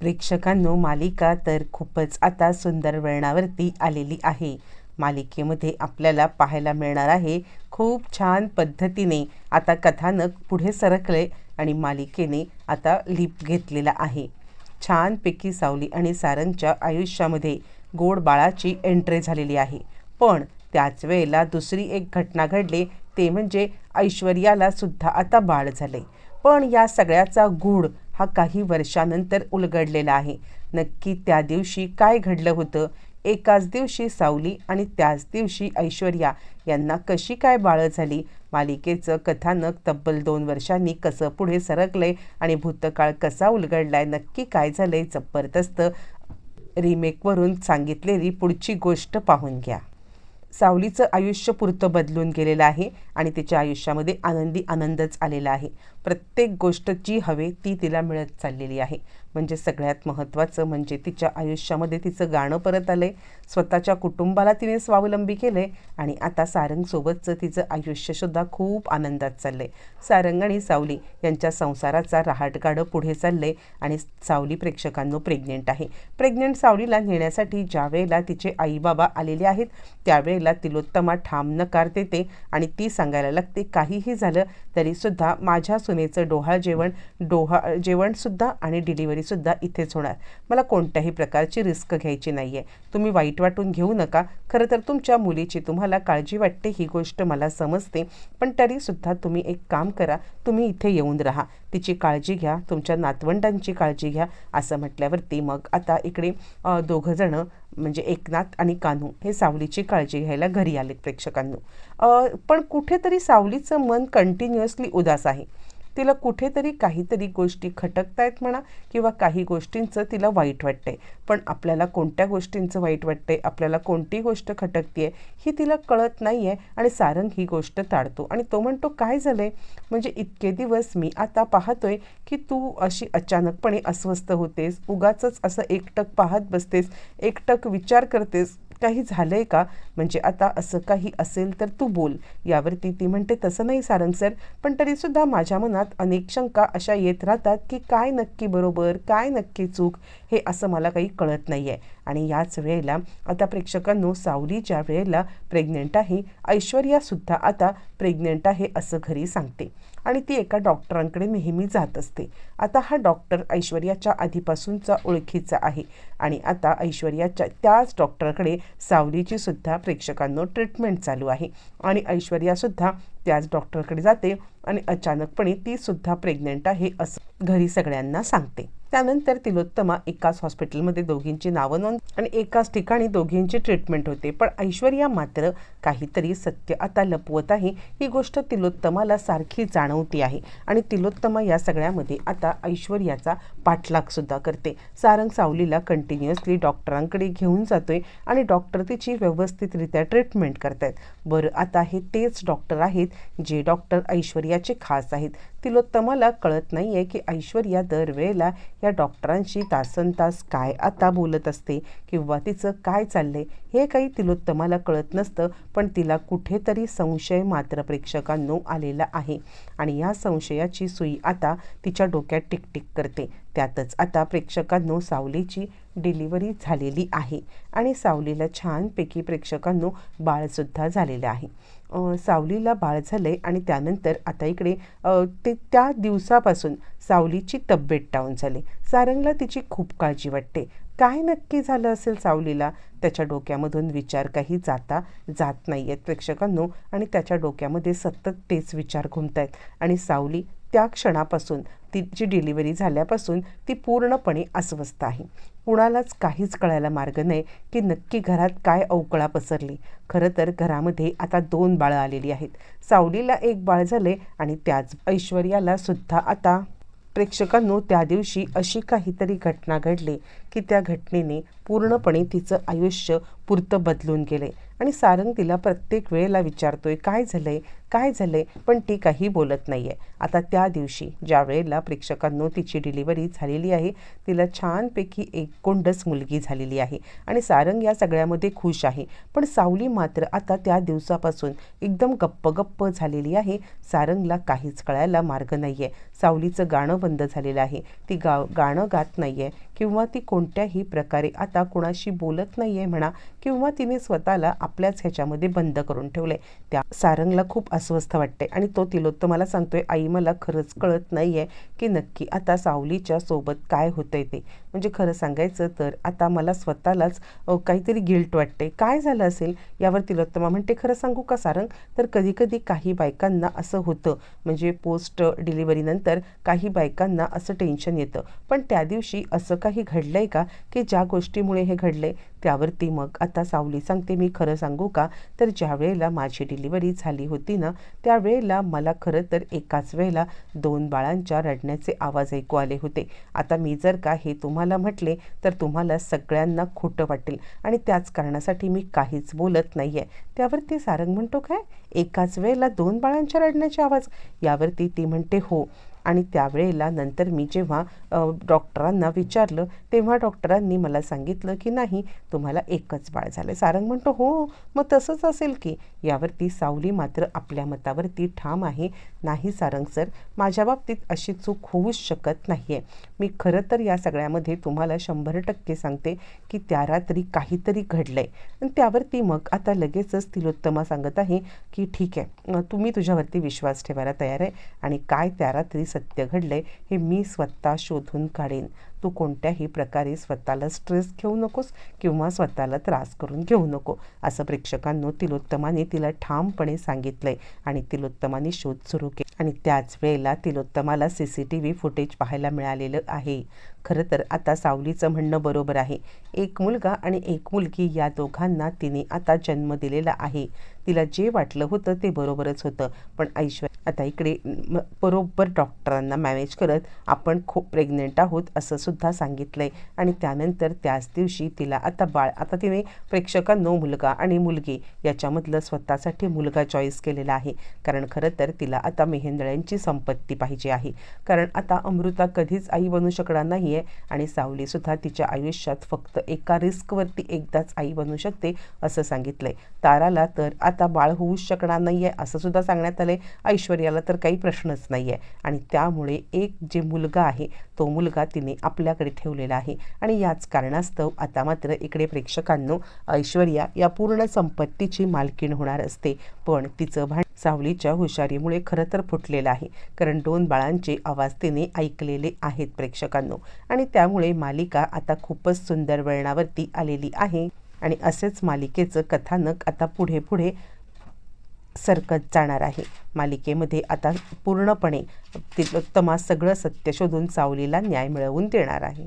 प्रेक्षकांनो मालिका तर खूपच आता सुंदर वळणावरती आलेली आहे. मालिकेमध्ये आपल्याला पाहायला मिळणार आहे खूप छान पद्धतीने आता कथानक पुढे सरकले आणि मालिकेने आता लीप घेतलेला आहे. छानपैकी सावली आणि सारंगच्या आयुष्यामध्ये गोड बाळाची एंट्री झालेली आहे. पण त्याच वेळेला दुसरी एक घटना घडली ते म्हणजे ऐश्वर्याला सुद्धा आता बाळ झाले पण या सगळ्याचा गूढ हा काही वर्षानंतर उलगडलेला आहे. नक्की त्या दिवशी काय घडलं होतं? एकाच दिवशी सावली आणि त्याच दिवशी ऐश्वर्या यांना कशी काय बाळं झाली? मालिकेचं कथानक तब्बल दोन वर्षांनी कसं पुढे सरकलंय आणि भूतकाळ कसा उलगडलाय? नक्की काय झालंय? जबरदस्त रिमेकवरून सांगितलेली पुढची गोष्ट पाहून घ्या. सावलीचं आयुष्य पुरतं बदलून गेलेलं आहे आणि तिच्या आयुष्यामध्ये आनंदी आनंदच आलेला आहे. प्रत्येक गोष्ट जी हवे ती तिला मिळत चाललेली आहे. म्हणजे सगळ्यात महत्त्वाचं म्हणजे तिच्या आयुष्यामध्ये तिचं गाणं परत आलं आहे स्वतःच्या कुटुंबाला तिने स्वावलंबी केले आणि आता सारंगसोबतचं तिचं आयुष्यसुद्धा खूप आनंदात चाललं आहे सारंग आणि सावली यांच्या संसाराचा रहाटगाडं पुढे चाललं आहे आणि सावली प्रेक्षकांनो प्रेग्नेंट आहे. प्रेग्नेंट सावलीला नेण्यासाठी ज्यावेळेला तिचे आईबाबा आलेले आहेत त्यावेळेला तिलोत्तमा ठाम नकार देते आणि ती सांगायला लागते काहीही झालं तरीसुद्धा माझ्या सुनेचं डोहाळ जेवण डोहा जेवणसुद्धा आणि डिलिव्हरीसुद्धा इथेच होणार. मला कोणत्याही प्रकारची रिस्क घ्यायची नाही आहे तुम्ही वाईट वाटून घेऊ नका. खरं तर तुमच्या मुलीची तुम्हाला काळजी वाटते ही गोष्ट मला समजते. पण तरीसुद्धा तुम्ही एक काम करा. तुम्ही इथे येऊन राहा. तिची काळजी घ्या. तुमच्या नातवंडांची काळजी घ्या. असं म्हटल्यावरती मग आता इकडे दोघंजणं म्हणजे एकनाथ आणि कान्हू हे सावलीची काळजी घ्यायला घरी आलेत प्रेक्षकांनो. पण कुठेतरी सावलीचं मन कंटिन्युअसली उदास आहे. तिला कुठेतरी काहीतरी गोष्टी खटकतायत म्हणा किंवा काही गोष्टींचं तिला वाईट वाटते पण आपल्याला कोणत्या गोष्टींचं वाईट वाटते आपल्याला कोणती गोष्ट खटकते ही तिला कळत नाही आहे आणि सारंग ही गोष्ट टाळतो. आणि तो म्हणतो काय झालं आहे म्हणजे इतके दिवस मी आता पाहतोय की तू अशी अचानकपणे अस्वस्थ होतेस उगाच असं एकटक पाहत बसतेस एकटक विचार करतेस. काही झालं आहे का? म्हणजे आता असं काही असेल तर तू बोल. यावरती ती म्हणते तसं नाही सारंग सर पण तरीसुद्धा माझ्या मनात अनेक शंका अशा येत राहतात की काय नक्की बरोबर काय नक्की चूक हे असं मला काही कळत नाही आहे आणि याच वेळेला आता प्रेक्षकांनो सावली ज्या वेळेला प्रेग्नेंट आहे ऐश्वर्यासुद्धा आता प्रेग्नेंट आहे असं घरी सांगते. आणि ती एका डॉक्टरांकडे नेहमी जात असते. आता हा डॉक्टर ऐश्वर्याच्या आधीपासूनचा ओळखीचा आहे. आणि आता ऐश्वर्याच्या त्याच डॉक्टरकडे सावलीची सुद्धा प्रेक्षकांनो ट्रीटमेंट चालू आहे. आणि ऐश्वर्यासुद्धा त्याच डॉक्टरकडे जाते आणि अचानकपणे ती सुद्धा प्रेग्नेंट आहे असं घरी सगळ्यांना सांगते. त्यानंतर तिलोत्तमा एकाच हॉस्पिटलमध्ये दोघींची नावं नोंद आणि एकाच ठिकाणी दोघींची ट्रीटमेंट होते. पण ऐश्वर्या मात्र काहीतरी सत्य आता लपवत आहे ही गोष्ट तिलोत्तमाला सारखी जाणवती आहे. आणि तिलोत्तमा या सगळ्यामध्ये आता ऐश्वर्याचा पाठलागसुद्धा करते. सारंग सावलीला कंटिन्युअसली डॉक्टरांकडे घेऊन जातोय आणि डॉक्टर तिची व्यवस्थितरित्या ट्रीटमेंट करतायत. बरं आता हे तेच डॉक्टर आहेत जे डॉक्टर ऐश्वर्याचे खास आहेत. तिलोत्तमाला कळत नाही आहे की ऐश्वर्या दरवेळेला या डॉक्टरांशी तासन तास काय आता बोलत असते किंवा तिचं काय चाललंय हे काही तिलोत्तमाला कळत नसतं पण तिला कुठेतरी संशय मात्र प्रेक्षकांनो आलेला आहे. आणि या संशयाची सुई आता तिच्या डोक्यात टिकटिक करते. त्यातच आता प्रेक्षकांनो सावलीची डिलिव्हरी झालेली आहे. आणि सावलीला छानपैकी प्रेक्षकांनो बाळसुद्धा झालेलं आहे. सावलीला बाळ झालं आहे आणि त्यानंतर आता इकडे ते त्या दिवसापासून सावलीची तब्येत डाऊन झाली. सारंगला तिची खूप काळजी वाटते. काय नक्की झालं असेल सावलीला? त्याच्या डोक्यामधून विचार काही जाता जात नाही आहेत प्रेक्षकांनो. आणि त्याच्या डोक्यामध्ये सतत तेच विचार घुमत आहेत आणि सावली त्या क्षणापासून तिची डिलिव्हरी झाल्यापासून ती पूर्णपणे अस्वस्थ आहे. कुणालाच काहीच कळायला मार्ग नाही की नक्की घरात काय अवकळा पसरली. खरं तर घरामध्ये आता दोन बाळं आलेली आहेत. सावलीला एक बाळ झाले आणि त्याच ऐश्वर्याला सुद्धा आता. प्रेक्षकांनो त्या दिवशी अशी काहीतरी घटना घडली की त्या घटनेने पूर्णपणे तिचं आयुष्य पुरतं बदलून गेले आणि सारंग तिला प्रत्येक वेळेला विचारतोय काय झालंय? काय झालंय? पण ती काही बोलत नाही आहे आता त्या दिवशी ज्या वेळेला प्रेक्षकांनो तिची डिलिव्हरी झालेली आहे तिला छानपैकी एक कोंडस मुलगी झालेली आहे आणि सारंग या सगळ्यामध्ये खुश आहे. पण सावली मात्र आता त्या दिवसापासून एकदम गप्प गप्प झालेली आहे. सारंगला काहीच कळायला मार्ग नाही आहे सावलीचं गाणं बंद झालेलं आहे. ती गा गाणं गात नाही आहे किंवा ती कोणत्याही प्रकारे आता कोणाशी बोलत नाही आहे म्हणा किंवा तिने स्वतःला आपल्याच ह्याच्यामध्ये बंद करून ठेवलं आहे त्या सारंगला खूप अस्वस्थ वाटते आणि तो तिलोत्तमाला सांगतोय आई मला खरंच कळत नाही आहे की नक्की आता सावलीच्या सोबत काय होतंय ते. म्हणजे खरं सांगायचं तर आता मला स्वतःलाच काहीतरी गिल्ट वाटते काय झालं असेल यावर तिलोत्तमा म्हणते खरं सांगू का सारंग? तर कधीकधी काही बायकांना असं होतं. म्हणजे पोस्ट डिलिव्हरीनंतर काही बायकांना असं टेन्शन येतं. पण त्या दिवशी असं काही घडलंय का? की ज्या गोष्टीमुळे हे घडलंय त्यावरती मग आता सावली सांगते मी खरं सांगू का? तर ज्या वेळेला माझी डिलिव्हरी झाली होती ना त्यावेळेला मला खरं तर एकाच वेळेला दोन बाळांच्या रडण्याचे आवाज ऐकू आले होते. आता मी जर का हे तुम्हाला म्हटले तर तुम्हाला सगळ्यांना खोटं वाटेल आणि त्याच कारणासाठी मी काहीच बोलत नाही आहे त्यावरती सारंग म्हणतो काय? एकाच वेळेला दोन बाळांच्या रडण्याचे आवाज. यावरती ती म्हणते हो आणि त्यावेळेला नंतर मी जेव्हा डॉक्टरांना विचारलं तेव्हा डॉक्टरांनी मला सांगितलं की नाही तुम्हाला एकच बाळ झालं. सारंग म्हणतो हो मग तसंच असेल की. यावरती सावली मात्र आपल्या मतावरती ठाम आहे. नाही सारंग सर माझ्या बाबतीत अशी चूक होऊच शकत नाही आहे मी खरं तर या सगळ्यामध्ये तुम्हाला शंभर टक्के सांगते की त्या रात्री काहीतरी घडलं आहे आणि त्यावरती मग आता लगेचच तिलोत्तमा सांगत आहे की ठीक आहे तुम्ही तुझ्यावरती विश्वास ठेवायला तयार आहे आणि काय त्या रात्री सत्य घडले हे मी स्वतः शोधून काढेन. तू कोणत्याही प्रकारे स्वतःला स्ट्रेस घेऊ नकोस किंवा स्वतःला त्रास करून घेऊ नको असं प्रेक्षकांनो तिलोत्तमाने तिला ठामपणे सांगितलंय. आणि तिलोत्तमाने शोध सुरू केला. आणि त्याच वेळेला तिलोत्तमाला C C T V footage पाहायला मिळालेलं आहे. खरं तर आता सावलीचं म्हणणं बरोबर आहे. एक मुलगा आणि एक मुलगी या दोघांना तिने आता जन्म दिलेला आहे. तिला जे वाटलं होतं ते बरोबरच होतं. पण ऐश्वर्या आता इकडे बरोबर डॉक्टरांना मॅनेज करत आपण खूप प्रेग्नेंट आहोत असं सुद्धा सांगितलं आहे आणि त्यानंतर त्याच दिवशी तिला आता बाळ आता तिने प्रेक्षकांनो मुलगा आणि मुलगी याच्यामधलं स्वतःसाठी मुलगा चॉईस केलेला आहे. कारण खरं तर तिला आता मेहेंदळ्यांची संपत्ती पाहिजे आहे. कारण आता अमृता कधीच आई बनू शकणार नाही आहे आणि सावलीसुद्धा तिच्या आयुष्यात फक्त एका रिस्कवरती एकदाच आई बनू शकते असं सांगितलंय. ताराला तर आता बाळ होऊच शकणार नाही आहे असं सुद्धा सांगण्यात आलंय. ऐश्वर्याला तर काही प्रश्नच नाही आहे आणि त्यामुळे एक जे मुलगा आहे तो मुलगा तिने आपल्याकडे ठेवलेला आहे. आणि याच कारणास्तव आता मात्र इकडे प्रेक्षकांनो ऐश्वर्या या पूर्ण संपत्तीची मालकीण होणार असते. पण तिचं भांड सावलीच्या हुशारीमुळे खरं तर फुटलेलं आहे. कारण दोन बाळांचे आवाज तिने ऐकलेले आहेत प्रेक्षकांनो. आणि त्यामुळे मालिका आता खूपच सुंदर वळणावरती आलेली आहे. आणि असेच मालिकेचं कथानक आता पुढे पुढे सरकत जाणार आहे. मालिकेमध्ये आता पूर्णपणे तिलोत्तमा सगळं सत्य शोधून सावलीला न्याय मिळवून देणार आहे.